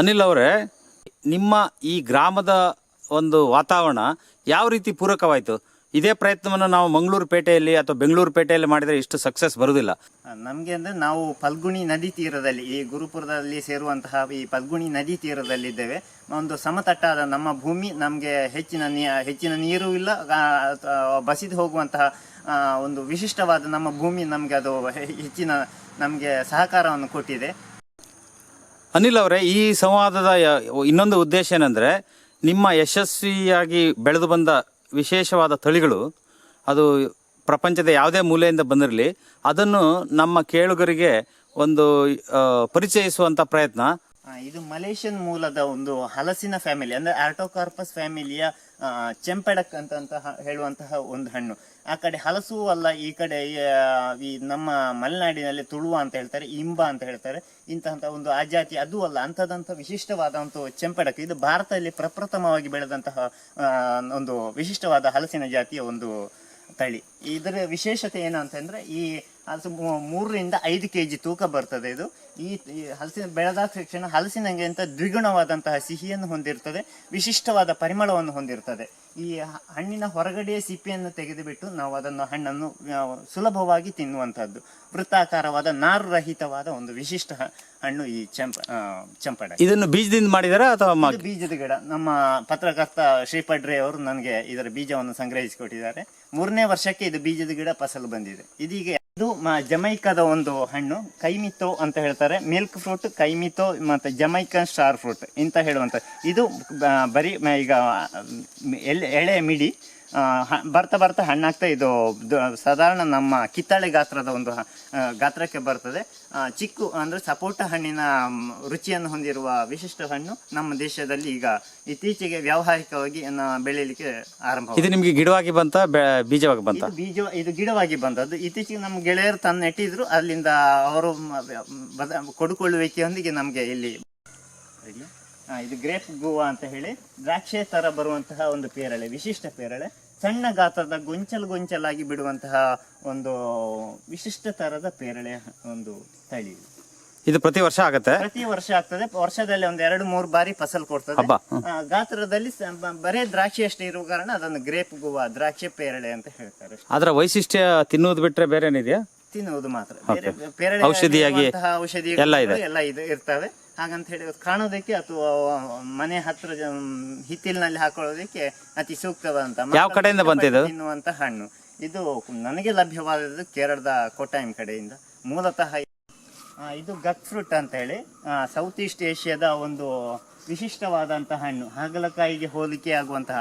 ಅನಿಲ್ ಅವರೇ, ನಿಮ್ಮ ಈ ಗ್ರಾಮದ ಒಂದು ವಾತಾವರಣ ಯಾವ ರೀತಿ ಪೂರಕವಾಯಿತು? ಇದೇ ಪ್ರಯತ್ನವನ್ನು ನಾವು ಮಂಗಳೂರು ಪೇಟೆಯಲ್ಲಿ ಅಥವಾ ಬೆಂಗಳೂರು ಪೇಟೆಯಲ್ಲಿ ಮಾಡಿದರೆ ಇಷ್ಟು ಸಕ್ಸಸ್ ಬರುವುದಿಲ್ಲ ನಮಗೆ ಅಂದರೆ ನಾವು ಫಲ್ಗುಣಿ ನದಿ ತೀರದಲ್ಲಿ, ಈ ಗುರುಪುರದಲ್ಲಿ ಸೇರುವಂತಹ ಈ ಫಲ್ಗುಣಿ ನದಿ ತೀರದಲ್ಲಿದ್ದೇವೆ ಒಂದು ಸಮತಟ್ಟಾದ ನಮ್ಮ ಭೂಮಿ ನಮಗೆ ಹೆಚ್ಚಿನ ನೀ, ಹೆಚ್ಚಿನ ನೀರು ಇಲ್ಲ ಬಸಿದು ಹೋಗುವಂತಹ ಒಂದು ವಿಶಿಷ್ಟವಾದ ನಮ್ಮ ಭೂಮಿ ನಮಗೆ ಅದು ಹೆಚ್ಚಿನ ನಮಗೆ ಸಹಕಾರವನ್ನು ಕೊಟ್ಟಿದೆ. ಅನಿಲ್ ಅವರೇ, ಈ ಸಂವಾದದ ಇನ್ನೊಂದು ಉದ್ದೇಶ ಏನಂದರೆ, ನಿಮ್ಮ ಯಶಸ್ವಿಯಾಗಿ ಬೆಳೆದು ಬಂದ ವಿಶೇಷವಾದ ತಳಿಗಳು, ಅದು ಪ್ರಪಂಚದ ಯಾವುದೇ ಮೂಲೆಯಿಂದ ಬಂದಿರಲಿ, ಅದನ್ನು ನಮ್ಮ ಕೇಳುಗರಿಗೆ ಒಂದು ಪರಿಚಯಿಸುವಂಥ ಪ್ರಯತ್ನ. ಇದು ಮಲೇಷಿಯನ್ ಮೂಲದ ಒಂದು ಹಲಸಿನ ಫ್ಯಾಮಿಲಿ ಅಂದ್ರೆ ಆರ್ಟೋಕಾರ್ಪಸ್ ಫ್ಯಾಮಿಲಿಯ ಚೆಂಪಡಕ್ ಅಂತ ಹೇಳುವಂತಹ ಒಂದು ಹಣ್ಣು. ಆ ಕಡೆ ಹಲಸು ಅಲ್ಲ, ಈ ಕಡೆ ಈ ನಮ್ಮ ಮಲೆನಾಡಿನಲ್ಲಿ ತುಳುವ ಅಂತ ಹೇಳ್ತಾರೆ, ಇಂಬ ಅಂತ ಹೇಳ್ತಾರೆ. ಇಂತಹ ಒಂದು ಆ ಜಾತಿ ಅದು ಅಲ್ಲ ಅಂಥದಂಥ ವಿಶಿಷ್ಟವಾದ ಒಂದು ಚೆಂಪೆಡಕ್ ಇದು ಭಾರತದಲ್ಲಿ ಪ್ರಪ್ರಥಮವಾಗಿ ಬೆಳೆದಂತಹ ಒಂದು ವಿಶಿಷ್ಟವಾದ ಹಲಸಿನ ಜಾತಿಯ ಒಂದು ತಳಿ. ಇದರ ವಿಶೇಷತೆ ಏನಂತಂದ್ರೆ, ಈ ಮೂ- ಮೂರರಿಂದ ಐದು ಕೆ ಜಿ ತೂಕ ಬರ್ತದೆ ಇದು. ಈ ಹಲಸಿನ ಬೆಳೆದ ತಕ್ಷಣ ಹಲಸಿನಂಗೆ ಅಂತ ದ್ವಿಗುಣವಾದಂತಹ ಸಿಹಿಯನ್ನು ಹೊಂದಿರ್ತದೆ ವಿಶಿಷ್ಟವಾದ ಪರಿಮಳವನ್ನು ಹೊಂದಿರ್ತದೆ. ಈ ಹಣ್ಣಿನ ಹೊರಗಡೆಯ ಸಿಪ್ಪೆಯನ್ನು ತೆಗೆದುಬಿಟ್ಟು ನಾವು ಅದನ್ನು ಹಣ್ಣನ್ನು ಸುಲಭವಾಗಿ ತಿನ್ನುವಂಥದ್ದು. ವೃತ್ತಾಕಾರವಾದ ನಾರು ರಹಿತವಾದ ಒಂದು ವಿಶಿಷ್ಟ ಹಣ್ಣು ಈ ಚಂಪ ಚಂಪಡ ಇದನ್ನು ಬೀಜದಿಂದ ಮಾಡಿದಾರ ಅಥವಾ ಬೀಜದ ಗಿಡ. ನಮ್ಮ ಪತ್ರಕರ್ತ ಶ್ರೀಪಡ್ರೆ ಅವರು ನನಗೆ ಇದರ ಬೀಜವನ್ನು ಸಂಗ್ರಹಿಸಿಕೊಟ್ಟಿದ್ದಾರೆ. ಮೂರನೇ ವರ್ಷಕ್ಕೆ ಇದು ಬೀಜದ ಗಿಡ ಫಸಲು ಬಂದಿದೆ. ಇದೀಗ ಇದು ಜಮೈಕಾದ ಒಂದು ಹಣ್ಣು, ಕೈಮಿತೋ ಅಂತ ಹೇಳ್ತಾರೆ. ಮಿಲ್ಕ್ ಫ್ರೂಟ್, ಕೈಮಿತೋ ಮತ್ತೆ ಜಮೈಕನ್ ಸ್ಟಾರ್ ಫ್ರೂಟ್ ಇಂತ ಹೇಳುವಂತ ಇದು ಬರೀ ಈಗ, ಎಲೆ- ಎಳೆ, ಮಿಡಿ ಬರ್ತಾ ಬರ್ತಾ ಹಣ್ಣಾಗ್ತಾ ಇದು ಸಾಧಾರಣ ನಮ್ಮ ಕಿತ್ತಳೆ ಗಾತ್ರದ ಒಂದು ಗಾತ್ರಕ್ಕೆ ಬರ್ತದೆ. ಚಿಕ್ಕು ಅಂದ್ರೆ ಸಪೋಟ ಹಣ್ಣಿನ ರುಚಿಯನ್ನು ಹೊಂದಿರುವ ವಿಶಿಷ್ಟ ಹಣ್ಣು ನಮ್ಮ ದೇಶದಲ್ಲಿ ಈಗ ಇತ್ತೀಚೆಗೆ ವ್ಯಾವಹಾರಿಕವಾಗಿ ಬೆಳೆಯಲಿಕ್ಕೆ ಬೆಳೀಲಿಕ್ಕೆ ಆರಂಭ ಇದು ನಿಮಗೆ ಗಿಡವಾಗಿ ಬಂತ ಬೀಜವಾಗಿ ಬಂತ? ಇದು ಬೀಜ ಇದು ಗಿಡವಾಗಿ ಬಂದದ್ದು ಇತ್ತೀಚೆಗೆ ನಮ್ಮ ಗೆಳೆಯರು ತನ್ನ ನೆಟ್ಟಿದ್ರು ಅಲ್ಲಿಂದ ಅವರು ಕೊಡುಕೊಳ್ಳುವಿಕೆಯೊಂದಿಗೆ ನಮಗೆ ಇಲ್ಲಿ ಇದು ಗ್ರೇಪ್ ಗೋವಾ ಅಂತ ಹೇಳಿ ದ್ರಾಕ್ಷೆ ತರ ಬರುವಂತಹ ಒಂದು ಪೇರಳೆ ವಿಶಿಷ್ಟ ಪೇರಳೆ. ಸಣ್ಣ ಗಾತ್ರದ ಗೊಂಚಲು ಗೊಂಚಲಾಗಿ ಬಿಡುವಂತಹ ಒಂದು ವಿಶಿಷ್ಟ ತರದ ಪೇರಳೆ ಒಂದು ತಳಿ ಇದು. ಇದು ಪ್ರತಿ ವರ್ಷ ಆಗುತ್ತೆ? ಪ್ರತಿ ವರ್ಷ ಆಗ್ತದೆ. ವರ್ಷದಲ್ಲಿ ಒಂದ್ ಎರಡು ಮೂರು ಬಾರಿ ಫಸಲ್ ಕೊಡ್ತದೆ. ಹಬ್ಬ. ಆ, ಗಾತ್ರದಲ್ಲಿ ಸ- ಬ- ಬರೇ ದ್ರಾಕ್ಷಿ ಅಷ್ಟೇ ಇರುವ ಕಾರಣ ಅದನ್ನು ಗ್ರೇಪ್ ಗೋವಾ ದ್ರಾಕ್ಷಿ ಪೇರಳೆ ಅಂತ ಹೇಳ್ತಾರೆ. ಅದರ ವೈಶಿಷ್ಟ್ಯ ತಿನ್ನುವುದು ಬಿಟ್ರೆ ಬೇರೆ ಏನಿದೆಯಾ ತಿನ್ನುವುದು ಮಾತ್ರ. ಬೇರೆ ಪೇರಳೆ ಔಷಧಿಯಾಗಿ ಇರುವಂತಹ ಔಷಧಿ ಎಲ್ಲ ಇದೆ. ಎಲ್ಲ ಇದು ಇರ್ತವೆ. ಹಾಗಂತ ಹೇಳಿ ಕಾಣೋದಕ್ಕೆ ಅಥವಾ ಮನೆ ಹತ್ರ ಹಿತ್ತಿಲಿನಲ್ಲಿ ಹಾಕೊಳ್ಳೋದಕ್ಕೆ ಅತಿ ಸೂಕ್ತವಾದಂತ ಯಾವ ಕಡೆಯಿಂದ ಬಂದಿದೆ? ತಿನ್ನುವಂತ ಹಣ್ಣು. ಇದು ನನಗೆ ಲಭ್ಯವಾದದ್ದು ಕೇರಳದ ಕೊಟ್ಟಾಯಂ ಕಡೆಯಿಂದ. ಮೂಲತಃ ಇದು ಗಟ್ ಫ್ರೂಟ್ ಅಂತ ಹೇಳಿ ಸೌತ್ ಈಸ್ಟ್ ಏಷ್ಯಾದ ಒಂದು ವಿಶಿಷ್ಟವಾದಂತಹ ಹಣ್ಣು. ಹಾಗಲಕಾಯಿಗೆ ಹೋಲಿಕೆ ಆಗುವಂತಹ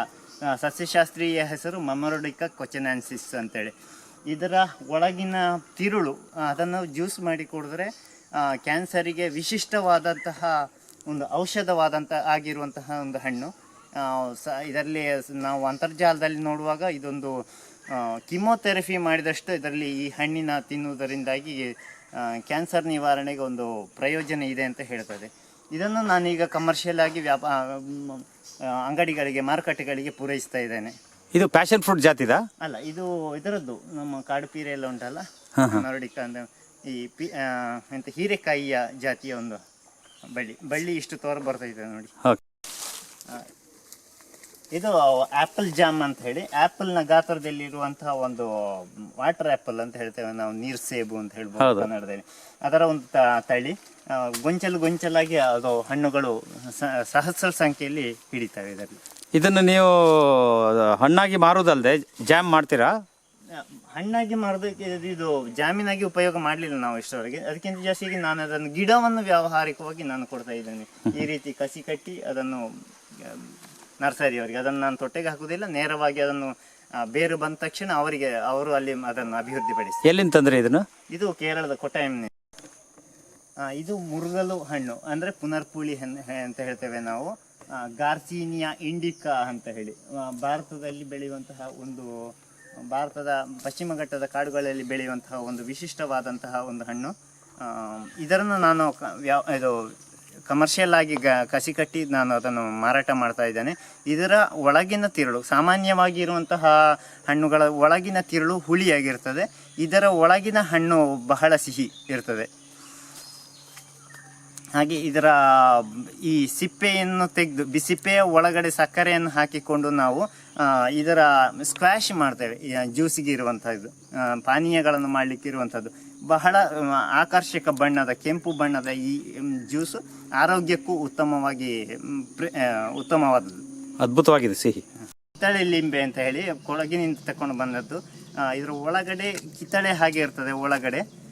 ಸಸ್ಯಶಾಸ್ತ್ರೀಯ ಹೆಸರು ಮಮರೊಡಿಕ ಕೊಚೆನಾನ್ಸಿಸ್ ಅಂತೇಳಿ ಇದರ ಒಳಗಿನ ತಿರುಳು ಅದನ್ನು ಜ್ಯೂಸ್ ಮಾಡಿ ಕುಡಿದ್ರೆ ಕ್ಯಾನ್ಸರಿಗೆ ವಿಶಿಷ್ಟವಾದಂತಹ ಒಂದು ಔಷಧವಾದಂಥ ಆಗಿರುವಂತಹ ಒಂದು ಹಣ್ಣು. ಸ ಇದರಲ್ಲಿ ನಾವು ಅಂತರ್ಜಾಲದಲ್ಲಿ ನೋಡುವಾಗ ಇದೊಂದು ಕಿಮೋಥೆರಪಿ ಮಾಡಿದಷ್ಟು ಇದರಲ್ಲಿ ಈ ಹಣ್ಣಿನ ತಿನ್ನುವುದರಿಂದಾಗಿ ಕ್ಯಾನ್ಸರ್ ನಿವಾರಣೆಗೆ ಒಂದು ಪ್ರಯೋಜನ ಇದೆ ಅಂತ ಹೇಳ್ತದೆ. ಇದನ್ನು ನಾನೀಗ ಕಮರ್ಷಿಯಲ್ ಆಗಿ ವ್ಯಾಪ ಅಂಗಡಿಗಳಿಗೆ ಮಾರುಕಟ್ಟೆಗಳಿಗೆ ಪೂರೈಸ್ತಾ ಇದ್ದೇನೆ. ಇದು ಪ್ಯಾಷನ್ ಫ್ರೂಟ್ ಜಾತಿದ? ಅಲ್ಲ ಇದು ಇದರದ್ದು ನಮ್ಮ ಕಾಡು ಪೀರೆ ಎಲ್ಲ ಉಂಟಲ್ಲ? ಮರಡಿಕ ಅಂದ್ರೆ ಈ ಪಿ ಎಂತ ಹೀರೆಕಾಯಿಯ ಜಾತಿಯ ಒಂದು ಬಳ್ಳಿ. ಬಳ್ಳಿ ಇಷ್ಟು ತೋರ ಬರ್ತೈತೆ ಇದೆ ನೋಡಿ ಇದು ಆಪಲ್ ಜಾಮ್ ಅಂತ ಹೇಳಿ. ಆಪಲ್ನ ಗಾತ್ರದಲ್ಲಿ ಇರುವಂತಹ ಒಂದು ವಾಟರ್ ಆಪಲ್ ಅಂತ ಹೇಳ್ತೇವೆ ನಾವು ನೀರ್ ಸೇಬು ಅಂತ ಹೇಳ್ಬೋದು ಕನ್ನಡದಲ್ಲಿ. ಅದರ ಒಂದು ತಳಿ ಗೊಂಚಲು ಗೊಂಚಲಾಗಿ ಅದು ಹಣ್ಣುಗಳು ಸಹಸ್ರ ಸಂಖ್ಯೆಯಲ್ಲಿ ಹಿಡಿತವೆ ಇದರಲ್ಲಿ. ಇದನ್ನು ನೀವು ಹಣ್ಣಾಗಿ ಮಾರುವುದಲ್ಲದೆ ಜಾಮ್ ಮಾಡ್ತೀರಾ? ಹಣ್ಣಾಗಿ ಮಾಡೋದಕ್ಕೆ ಇದು- ಜಾಮೀನಾಗಿ ಉಪಯೋಗ ಮಾಡಲಿಲ್ಲ ನಾವು ಇಷ್ಟವರೆಗೆ ಅದಕ್ಕಿಂತ ಜಾಸ್ತಿ ನಾನು ಅದನ್ನು ಗಿಡವನ್ನು ವ್ಯಾವಹಾರಿಕವಾಗಿ ನಾನು ಕೊಡ್ತಾ ಇದ್ದೇನೆ. ಈ ರೀತಿ ಕಸಿ ಕಟ್ಟಿ ಅದನ್ನು ನರ್ಸರಿಯವರಿಗೆ. ಅದನ್ನು ನಾನು ತೊಟ್ಟೆಗೆ ಹಾಕುವುದಿಲ್ಲ ನೇರವಾಗಿ ಅದನ್ನು ಬೇರು ಬಂದ ತಕ್ಷಣ ಅವರಿಗೆ ಅವರು ಅಲ್ಲಿ ಅದನ್ನು ಅಭಿವೃದ್ಧಿಪಡಿಸಿ ಎಲ್ಲಿಂದ ತಂದ್ರೆ ಇದನ್ನು? ಇದು ಕೇರಳದ ಕೊಟ್ಟಾಯಂ ಇದು ಮುರುಗಲು ಹಣ್ಣು. ಅಂದರೆ ಪುನರ್ಪುಳಿ ಅಂತ ಹೇಳ್ತೇವೆ ನಾವು. ಗಾರ್ಸಿನಿಯಾ ಇಂಡಿಕಾ ಅಂತ ಹೇಳಿ. ಭಾರತದಲ್ಲಿ ಬೆಳೆಯುವಂತಹ ಒಂದು ಭಾರತದ ಪಶ್ಚಿಮ ಘಟ್ಟದ ಕಾಡುಗಳಲ್ಲಿ ಬೆಳೆಯುವಂತಹ ಒಂದು ವಿಶಿಷ್ಟವಾದಂತಹ ಒಂದು ಹಣ್ಣು. ಇದರನ್ನು ನಾನು ಇದು ಕಮರ್ಷಿಯಲ್ ಆಗಿ ಗ ಕಸಿ ಕಟ್ಟಿ ನಾನು ಅದನ್ನು ಮಾರಾಟ ಮಾಡ್ತಾ ಇದ್ದೇನೆ. ಇದರ ಒಳಗಿನ ತಿರುಳು, ಸಾಮಾನ್ಯವಾಗಿ ಇರುವಂತಹ ಹಣ್ಣುಗಳ ಒಳಗಿನ ತಿರುಳು ಹುಳಿಯಾಗಿರ್ತದೆ. ಇದರ ಒಳಗಿನ ಹಣ್ಣು ಬಹಳ ಸಿಹಿ ಇರ್ತದೆ. ಹಾಗೆ ಇದರ ಈ ಸಿಪ್ಪೆಯನ್ನು ತೆಗೆದು ಬಿಸಿಪ್ಪೆಯ ಒಳಗಡೆ ಸಕ್ಕರೆಯನ್ನು ಹಾಕಿಕೊಂಡು ನಾವು ಇದರ ಸ್ಕ್ವಾಶ್ ಮಾಡ್ತೇವೆ. ಜ್ಯೂಸಿಗೆ ಇರುವಂಥದ್ದು ಪಾನೀಯಗಳನ್ನು ಮಾಡಲಿಕ್ಕೆ ಇರುವಂಥದ್ದು ಬಹಳ ಆಕರ್ಷಕ ಬಣ್ಣದ ಕೆಂಪು ಬಣ್ಣದ ಈ ಜ್ಯೂಸು ಆರೋಗ್ಯಕ್ಕೂ ಉತ್ತಮವಾಗಿ ಪ್ರ- ಉತ್ತಮವಾದದ್ದು. ಅದ್ಭುತವಾಗಿದೆ ಸಿಹಿ. ಕಿತ್ತಳೆ ಲಿಂಬೆ ಅಂತ ಹೇಳಿ ಕೊಳಗಿನಿಂದ ತಕೊಂಡು ಬಂದದ್ದು. ಇದರ ಒಳಗಡೆ ಕಿತ್ತಳೆ ಹಾಗೆ ಇರ್ತದೆ ಒಳಗಡೆ.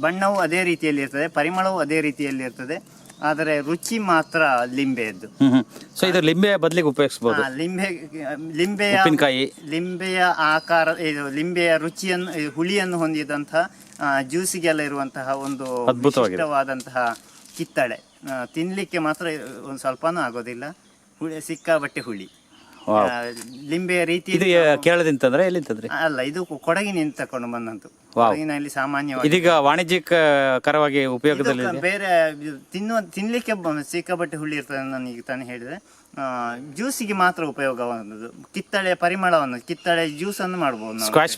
ಬಣ್ಣವು ಅದೇ ರೀತಿಯಲ್ಲಿ ಇರ್ತದೆ ಪರಿಮಳವು ಅದೇ ರೀತಿಯಲ್ಲಿ ಇರ್ತದೆ ಆದರೆ ರುಚಿ ಮಾತ್ರ ಲಿಂಬೆಯದ್ದು ಸೊ ಇದು ಲಿಂಬೆ ಬದಲಿಗೆ ಉಪಯೋಗಿಸಬಹುದು ಲಿಂಬೆ ಲಿಂಬೆಯ ಉಪ್ಪಿನಕಾಯಿ. ಲಿಂಬೆಯ ಆಕಾರ ಇದು ಲಿಂಬೆಯ ರುಚಿಯನ್ನು ಹುಳಿಯನ್ನು ಹೊಂದಿದಂತಹ ಜ್ಯೂಸಿಗೆಲ್ಲ ಇರುವಂತಹ ಒಂದು ಅದ್ಭುತವಾದಂತಹ ಕಿತ್ತಳೆ. ತಿನ್ಲಿಕ್ಕೆ ಮಾತ್ರ ಒಂದು ಸ್ವಲ್ಪನೂ ಆಗೋದಿಲ್ಲ. ಹುಳಿ ಸಿಕ್ಕಾಬಟ್ಟೆ ಹುಳಿ. ಲಿಂಬೆಯ ರೀತಿ ಇದು ಕೇಳದಿಂತಂದ್ರೆ ಎಲ್ಲಿಂತಂದ್ರಿ? ಅಲ್ಲ ಇದು ಕೊಡಗಿನಿಂದ ತಕೊಂಡು ಬಂದಂತು. ಕೊಡಗಿನಲ್ಲಿ ಸಾಮಾನ್ಯವಾಗಿ ಇದೀಗ ವಾಣಿಜ್ಯಿಕ ಕರವಾಗಿ ಉಪಯೋಗದಲ್ಲಿ ಬೇರೆ ತಿನ್ನುವ ತಿನ್ಲಿಕ್ಕೆ ಸಿಕ್ಕಾಪಟ್ಟೆ ಹುಳಿ ಇರ್ತದೆ ನಾನು ಈಗ ತಾನೇ ಹೇಳಿದೆ. ಜ್ಯೂಸಿಗೆ ಮಾತ್ರ ಉಪಯೋಗವಾದದ್ದು. ಕಿತ್ತಳೆ ಪರಿಮಳವನ್ನು ಕಿತ್ತಳೆ ಜ್ಯೂಸ್ ಅನ್ನು ಮಾಡಬಹುದು ಸ್ಕ್ವಾಶ್